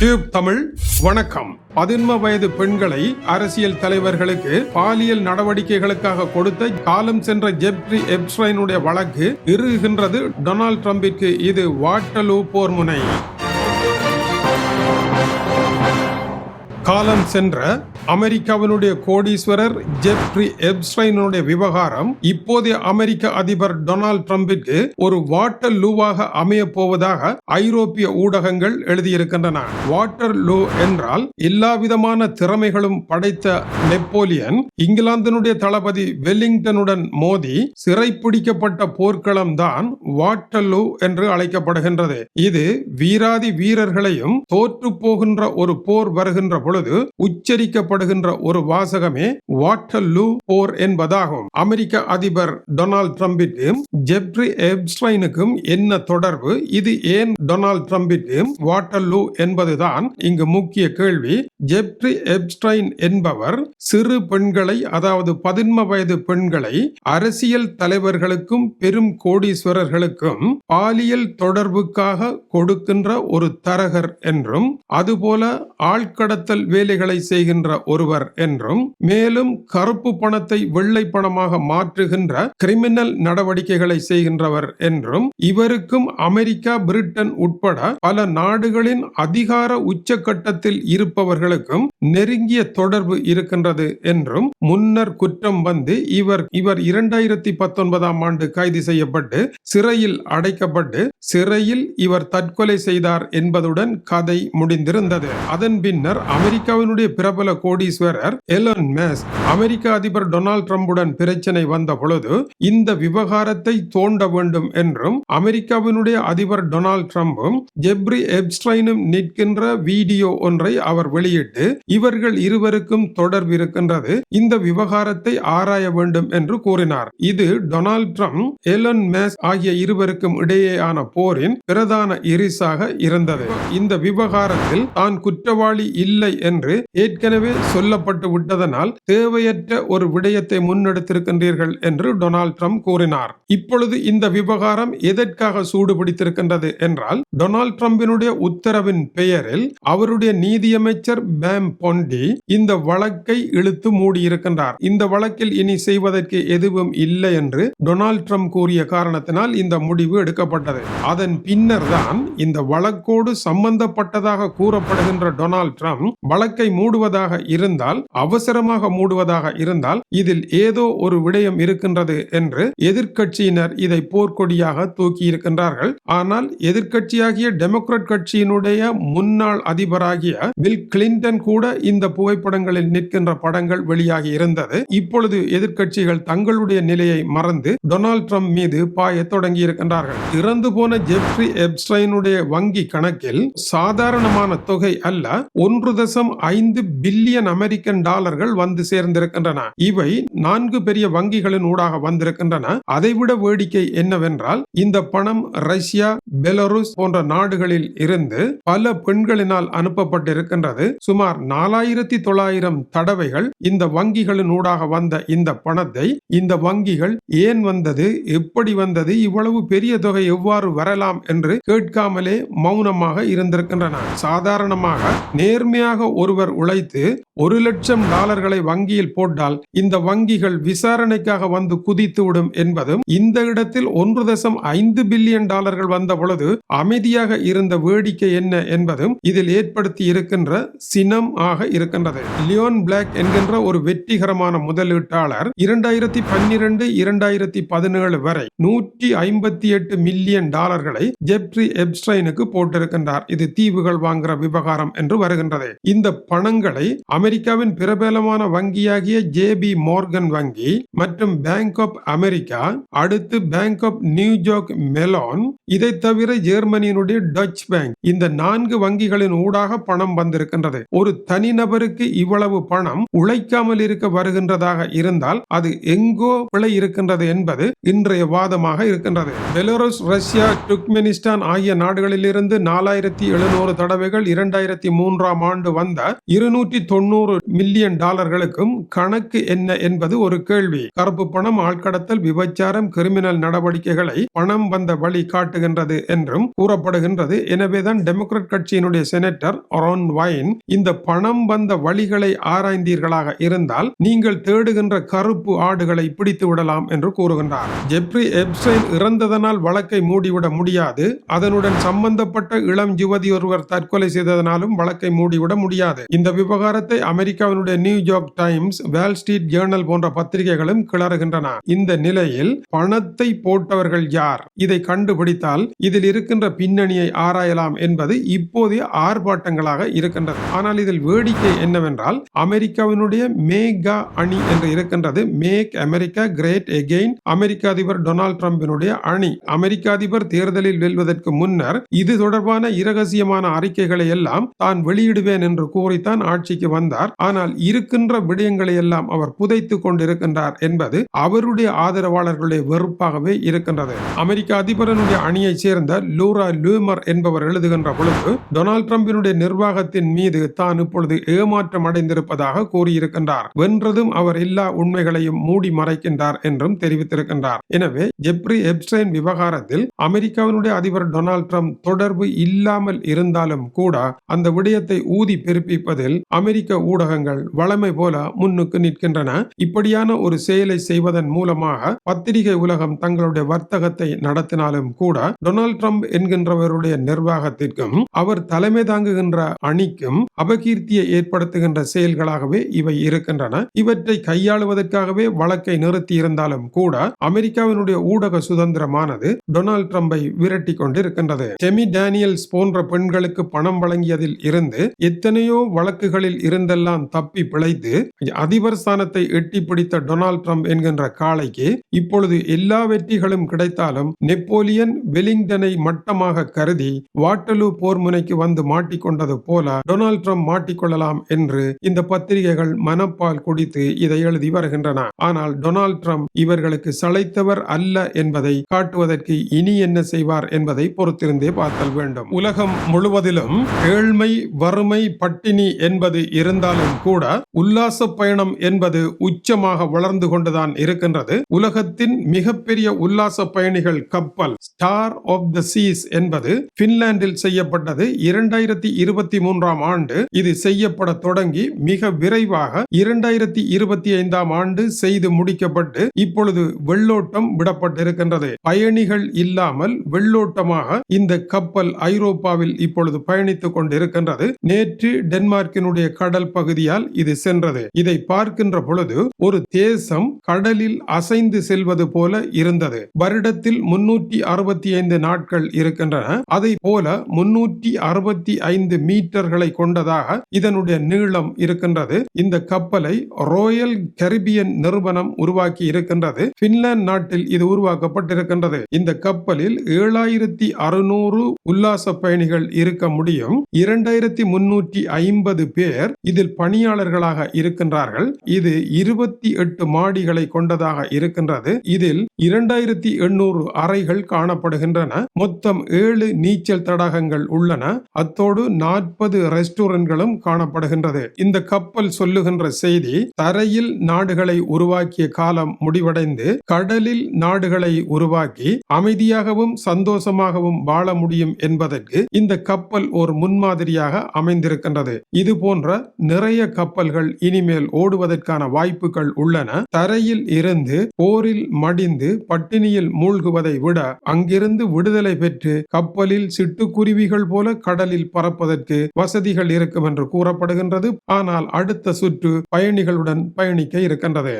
Tube Tamil வணக்கம். பதின்ம வயது பெண்களை அரசியல் தலைவர்களுக்கு பாலியல் நடவடிக்கைகளுக்காக கொடுத்த காலம் சென்ற ஜெப்ரி எப்ஸ்ரைனுடைய வழக்கு இறுகுகின்றது டொனால்ட் ட்ரம்பிற்கு. இது வாட்டலூ போர் முனை. காலம் சென்ற அமெரிக்காவினுடைய கோடீஸ்வரர் ஜெப்ரி எப்ஸ்டைனுடைய விவகாரம் இப்போதைய அமெரிக்க அதிபர் டொனால்ட் ட்ரம்பிற்கு ஒரு வாட்டர் லூவாக அமைய போவதாக ஐரோப்பிய ஊடகங்கள் எழுதியிருக்கின்றன. வாட்டர் லூ என்றால் எல்லாவிதமான திறமைகளும் படைத்த நெப்போலியன் இங்கிலாந்தினுடைய தளபதி வெல்லிங்டனுடன் மோதி சிறைப்பிடிக்கப்பட்ட போர்க்களம் தான் வாட்டர்லூ என்று அழைக்கப்படுகின்றது. இது வீராதி வீரர்களையும் தோற்று போகின்ற ஒரு போர் வருகின்ற பொழுது உச்சரிக்கப்படுகின்ற ஒரு வாசகமே வாட்டர்லூ போர் என்பதாகும். அமெரிக்க அதிபர் டொனால்ட் ட்ரம்பிற்கும் ஜெப்ரி எப்ஸ்டைனுக்கும் என்ன தொடர்பு? இது ஏன் டொனால்ட் ட்ரம்பிற்கும் வாட்டர்லூ என்பதுதான் இங்கு முக்கிய கேள்வி. ஜெப்ரி எப்ஸ்டைன் என்பவர் சிறு பெண்களை அதாவது பதின்ம வயது பெண்களை அரசியல் தலைவர்களுக்கும் பெரும் கோடீஸ்வரர்களுக்கும் பாலியல் தொடர்புக்காக கொடுக்கின்ற ஒரு தரகர் என்றும் அதுபோல ஆழ்கடத்தல் வேலைகளை செய்கின்ற ஒருவர் என்றும் மேலும் கருப்பு பணத்தை வெள்ளை பணமாக மாற்றுகின்ற கிரிமினல் நடவடிக்கைகளை செய்கின்றவர் என்றும் இவருக்கும் அமெரிக்கா பிரிட்டன் உட்பட பல நாடுகளின் அதிகார உச்சக்கட்டத்தில் இருப்பவர்களுக்கும் நெருங்கிய தொடர்பு இருக்கின்றது என்றும் முன்னர் குற்றம் வந்து இவர் இவர் இரண்டாயிரத்தி பத்தொன்பதாம் ஆண்டு கைது செய்யப்பட்டு சிறையில் அடைக்கப்பட்டு சிறையில் இவர் தற்கொலை செய்தார் என்பதுடன் கதை முடிந்திருந்தது. அதன் பின்னர் அமெரிக்க அமெரிக்காவினுடைய பிரபல கோடீஸ்வரர் எலன் மேஸ் அமெரிக்க அதிபர் டொனால்ட் ட்ரம்புடன் பிரச்சனை வந்த பொழுது இந்த விவகாரத்தை தோண்ட வேண்டும் என்றும் அமெரிக்காவினுடைய அதிபர் டொனால்ட் ட்ரம்பும் ஜெப்ரி எப்ஸ்டைனும் நிற்கின்ற வீடியோ ஒன்றை அவர் வெளியிட்டு இவர்கள் இருவருக்கும் தொடர்பு இருக்கின்றது இந்த விவகாரத்தை ஆராய வேண்டும் என்று கூறினார். இது டொனால்ட் ட்ரம்ப் எலன் மேஸ் ஆகிய இருவருக்கும் இடையேயான போரின் பிரதான இரிசாக இருந்தது. இந்த விவகாரத்தில் தான் குற்றவாளி இல்லை என்று ஏற்கனவே சொல்லப்பட்டு விட்டதனால் தேவையற்ற ஒரு விடயத்தை முன்னெடுத்திருக்கின்றீர்கள் என்று டொனால்ட் ட்ரம்ப் கூறினார். இப்பொழுது இந்த விவகாரம் எதற்காக சூடு பிடித்திருக்கின்றது என்றால் டொனால்ட் ட்ரம்பினுடைய உத்தரவின் பெயரில் அவருடைய நீதியமைச்சர் பேம் பொண்டி இந்த வழக்கை இழுத்து மூடியிருக்கின்றார். இந்த வழக்கில் இனி செய்வதற்கு எதுவும் இல்லை என்று டொனால்ட் ட்ரம்ப் கூறிய காரணத்தினால் இந்த முடிவு எடுக்கப்பட்டது. அதன் பின்னர் தான் இந்த வழக்கோடு சம்பந்தப்பட்டதாக கூறப்படுகின்ற டொனால்ட் ட்ரம்ப் வழக்கை மூடுவதாக இருந்தால் அவசரமாக மூடுவதாக இருந்தால் இதில் ஏதோ ஒரு விடயம் இருக்கின்றது என்று எதிர்கட்சியினர் இதை போர்க்கொடியாக தூக்கி இருக்கின்றார்கள் ஆனால் எதிர்கட்சியாகிய டெமோக்ராட் கட்சியினுடைய முன்னாள் அதிபராகிய பில் கிளின்டன் கூட இந்த புகைப்படங்களில் நிற்கின்ற படங்கள் வெளியாகி இருந்தது. இப்பொழுது எதிர்கட்சிகள் தங்களுடைய நிலையை மறந்து டொனால்ட் ட்ரம்ப் மீது பாய தொடங்கி இருக்கின்றார்கள் இறந்து போன ஜெப்ரி எப்ஸ்டைனுடைய வங்கி கணக்கில் சாதாரணமான தொகை அல்ல ஒன்று தசம் மொத்தம் ஐந்து பில்லியன் அமெரிக்கன் டாலர்கள் வந்து சேர்ந்திருக்கின்றன. இவை நான்கு பெரிய வங்கிகளின் ஊடாக வந்திருக்கின்றன. அதைவிட வேடிக்கை என்னவென்றால் இந்த பணம் ரஷ்யா பெலருஸ் போன்ற நாடுகளில் இருந்து பல பெண்களினால் அனுப்பப்பட்டிருக்கின்றது. சுமார் நாலாயிரத்தி தொள்ளாயிரம் தடவைகள் இந்த வங்கிகளின் ஊடாக வந்த இந்த பணத்தை இந்த வங்கிகள் ஏன் வந்தது எப்படி வந்தது இவ்வளவு பெரிய தொகை எவ்வாறு வரலாம் என்று கேட்காமலே மௌனமாக இருந்திருக்கின்றன. சாதாரணமாக நேர்மையாக ஒருவர் உழைத்து ஒரு லட்சம் டாலர்களை வங்கியில் போட்டால் இந்த வங்கிகள் விசாரணைக்காக வந்து குதித்துவிடும் என்பதும் இந்த இடத்தில் ஒன்று தசம் ஐந்து பில்லியன் டாலர்கள் வந்த பொழுது அமைதியாக இருந்த வேடிக்கை என்ன என்பதும் இதில் ஏற்படுத்தி இருக்கின்ற சினம் ஆக இருக்கின்றது. லியோன் பிளாக் என்கின்ற ஒரு வெற்றிகரமான முதலீட்டாளர் இரண்டாயிரத்தி பன்னிரண்டு இரண்டாயிரத்தி பதினேழு வரை நூற்றி ஐம்பத்தி எட்டு மில்லியன் டாலர்களை ஜெப்ரி எப்ஸ்டைனுக்கு போட்டிருக்கின்றார். இது தீவுகள் வாங்குற விவகாரம் என்று வருகின்றது. இந்த பணங்களை அமெரிக்காவின் பிரபலமான வங்கியாகிய ஜேபி மோர்கன் வங்கி மற்றும் பேங்க் ஆப் அமெரிக்கா அடுத்து bank of New York Mellon இதை தவிர ஜெர்மனியினுடைய டச் பேங்க் இந்த நான்கு வங்கிகளின் ஊடாக பணம் வந்திருக்கின்றது. ஒரு தனிநபருக்கு இவ்வளவு பணம் உழைக்காமல் இருக்க வருகின்றதாக இருந்தால் அது எங்கோ பிழை இருக்கின்றது என்பது இன்றைய வாதமாக இருக்கின்றது. பெலோரஸ் ரஷ்யா துக்மெனிஸ்தான் ஆகிய நாடுகளிலிருந்து நாலாயிரத்தி எழுநூறு தடவைகள் இரண்டாயிரத்தி மூன்றாம் ஆண்டு வந்த இருநூற்றி தொண்ணூறு மில்லியன் டாலர்களுக்கும் கணக்கு என்ன என்பது ஒரு கேள்வி. கருப்பு பணம் ஆட்கடத்தல் விபச்சாரம் கிரிமினல் நடவடிக்கைகளை பணம் வந்த வழி காட்டுகின்றது என்றும் கூறப்படுகின்றது. எனவேதான் டெமோக்ராட் கட்சியினுடைய செனட்டர் ரான் வைன் இந்த பணம் வந்த வழிகளை ஆராய்ந்தீர்களாக இருந்தால் நீங்கள் தேடுகின்ற கருப்பு ஆடுகளை பிடித்து விடலாம் என்று கூறுகின்றார். ஜெப்ரி எப்சைன் இறந்ததனால் வழக்கை மூடிவிட முடியாது. அதனுடன் சம்பந்தப்பட்ட இளம் யுவதி ஒருவர் தற்கொலை செய்ததனாலும் வழக்கை மூடிவிட முடியாது. இந்த விவகாரத்தை அமெரிக்காவினுடைய New York Times Wall Street Journal போன்ற பத்திரிகைகளும் கிளறுகின்றன. இந்த நிலையில் பணத்தை போட்டவர்கள் யார்? இதை கண்டுபிடித்தால் இதில் இருக்கின்ற பின்னணியை ஆராயலாம் என்பது இப்போதைய ஆர்ப்பாட்டங்களாக இருக்கின்றது. ஆனால் இதில் வேடிக்கை என்னவென்றால் அமெரிக்காவினுடைய மேகா அணி என்று இருக்கின்றது மேக் அமெரிக்கா கிரேட் எகெயின் அமெரிக்க அதிபர் டொனால்ட் ட்ரம்பினுடைய அணி. அமெரிக்க அதிபர் தேர்தலில் வெல்வதற்கு முன்னர் இது தொடர்பான இரகசியமான அறிக்கைகளை எல்லாம் தான் வெளியிடுவேன் என்று கூறித்தான் ஆட்சிக்கு வந்தார். இருந்தார் ஆனால் இருக்கின்ற விடயங்களை எல்லாம் அவர் புதைத்துக் கொண்டிருக்கின்றார் என்பது அவருடைய ஆதரவாளர்களுடைய வெறுப்பாகவே இருக்கின்றது. அமெரிக்க அதிபரனுடைய அணியை சேர்ந்த லூரா லூமர் என்பவர் எழுதுகின்ற பொழுது டொனால்ட் டிரம்பினுடைய நிர்வாகத்தின் மீது தான் இப்பொழுது ஏமாற்றம் அடைந்திருப்பதாக கூறியிருக்கின்றார். வென்றதும் அவர் எல்லா உண்மைகளையும் மூடி மறைக்கின்றார் என்றும் தெரிவித்திருக்கின்றார். எனவே ஜெப்ரி எப்ஸ்டைன் விவகாரத்தில் அமெரிக்காவினுடைய அதிபர் டொனால்ட் ட்ரம்ப் தொடர்பு இல்லாமல் இருந்தாலும் கூட அந்த விடயத்தை ஊதி பெருப்பிப்பதில் அமெரிக்க ஊடகங்கள் வளமை போல முன்னுக்கு நிற்கின்றன. இப்படியான ஒரு செயலை செய்வதன் மூலமாக பத்திரிகை உலகம் தங்களுடைய வர்த்தகத்தை நடத்தினாலும் கூட டொனால்ட் ட்ரம்ப் என்கின்றவருடைய நிர்வாகத்திற்கும் அவர் தலைமை தாங்குகின்ற அணிக்கும் அபகீர்த்தியை ஏற்படுத்துகின்ற செயல்களாகவே இவை இருக்கின்றன. இவற்றை கையாளுவதற்காகவே வழக்கை நிறுத்தி இருந்தாலும் கூட அமெரிக்காவினுடைய ஊடக சுதந்திரமானது டொனால்ட் ட்ரம்பை விரட்டி கொண்டிருக்கின்றது. செமி டேனியல்ஸ் போன்ற பெண்களுக்கு பணம் வழங்கியதில் இருந்து எத்தனையோ வழக்குகளில் இருந்த இருந்தெல்லாம் தப்பி பிழைத்து அதிபர் ஸ்தானத்தை எட்டி பிடித்த டொனால்ட் ட்ரம்ப் என்கின்ற காளைக்கு இப்பொழுது எல்லா வெற்றிகளும் கிடைத்தாலும் நெப்போலியன் வெலிங்டனை மட்டமாக கருதி வாட்டலூ போர் முனைக்கு வந்து மாட்டிக்கொண்டது போல டொனால்ட் ட்ரம்ப் மாட்டிக்கொள்ளலாம் என்று இந்த பத்திரிகைகள் மனப்பால் குடித்து இதை எழுதி வருகின்றன. ஆனால் டொனால்ட் ட்ரம்ப் இவர்களுக்கு சளைத்தவர் அல்ல என்பதை காட்டுவதற்கு இனி என்ன செய்வார் என்பதை பொறுத்திருந்தே பார்த்தல் வேண்டும். உலகம் முழுவதிலும் ஏழ்மை வறுமை பட்டினி என்பது இருந்த இருந்தாலும் கூட உல்லாச பயணம் என்பது உச்சமாக வளர்ந்து கொண்டுதான் இருக்கின்றது. உலகத்தின் மிகப்பெரிய உல்லாச பயணிகள் கப்பல் ஸ்டார் ஆஃப் த சீஸ் என்பது பின்லாந்தில் செய்யப்பட்டது. இரண்டாயிரத்தி இருபத்தி மூன்றாம் ஆண்டு இது செய்யப்பட தொடங்கி மிக விரைவாக இரண்டாயிரத்தி இருபத்தி ஐந்தாம் ஆண்டு செய்து முடிக்கப்பட்டு இப்பொழுது வெள்ளோட்டம் விடப்பட்டிருக்கின்றது. பயணிகள் இல்லாமல் வெள்ளோட்டமாக இந்த கப்பல் ஐரோப்பாவில் இப்பொழுது பயணித்துக் கொண்டிருக்கின்றது. நேற்று டென்மார்க்கினுடைய கடல் கடல் பகுதியால் இது சென்றது. இதை பார்க்கின்ற பொழுது ஒரு தேசம் கடலில் அசைந்து செல்வது போல இருந்தது. வருடத்தில் முன்னூற்றி அறுபத்தி ஐந்து நாட்கள் இருக்கின்றன. அதை போல முன்னூற்றி அறுபத்தி ஐந்து மீட்டர்களை கொண்டதாக இதனுடைய நீளம் இருக்கின்றது. இந்த கப்பலை ராயல் கரிபியன் நிறுவனம் உருவாக்கி இருக்கின்றது. பின்லாந்து நாட்டில் இது உருவாக்கப்பட்டிருக்கின்றது. இந்த கப்பலில் ஏழாயிரத்தி அறுநூறு உல்லாச பயணிகள் இருக்க முடியும். இரண்டாயிரத்தி முன்னூற்றி ஐம்பது பேர் இதில் பணியாளர்களாக இருக்கின்றார்கள். இது இருபத்தி எட்டு மாடிகளை கொண்டதாக இருக்கின்றது. இதில் இரண்டாயிரத்தி எண்ணூறு அறைகள் காணப்படுகின்றன. மொத்தம் ஏழு நீச்சல் தடாகங்கள் உள்ளன. அத்தோடு நாற்பது ரெஸ்டாரண்ட்களும் காணப்படுகின்றது. இந்த கப்பல் சொல்லுகின்ற செய்தி தரையில் நாடுகளை உருவாக்கிய காலம் முடிவடைந்து கடலில் நாடுகளை உருவாக்கி அமைதியாகவும் சந்தோஷமாகவும் வாழ முடியும் என்பதற்கு இந்த கப்பல் ஒரு முன்மாதிரியாக அமைந்திருக்கின்றது. இது போன்ற நிறைய கப்பல்கள் இனிமேல் ஓடுவதற்கான வாய்ப்புகள் உள்ளன. தரையில் இருந்து போரில் மடிந்து பட்டினியில் மூழ்குவதை விட அங்கிருந்து விடுதலை பெற்று கப்பலில் சிட்டுக்குருவிகள் போல கடலில் பறப்பதற்கு வசதிகள் இருக்கும் என்று கூறப்படுகின்றது. ஆனால் அடுத்த சுற்று பயணிகளுடன் பயணிக்க இருக்கின்றது.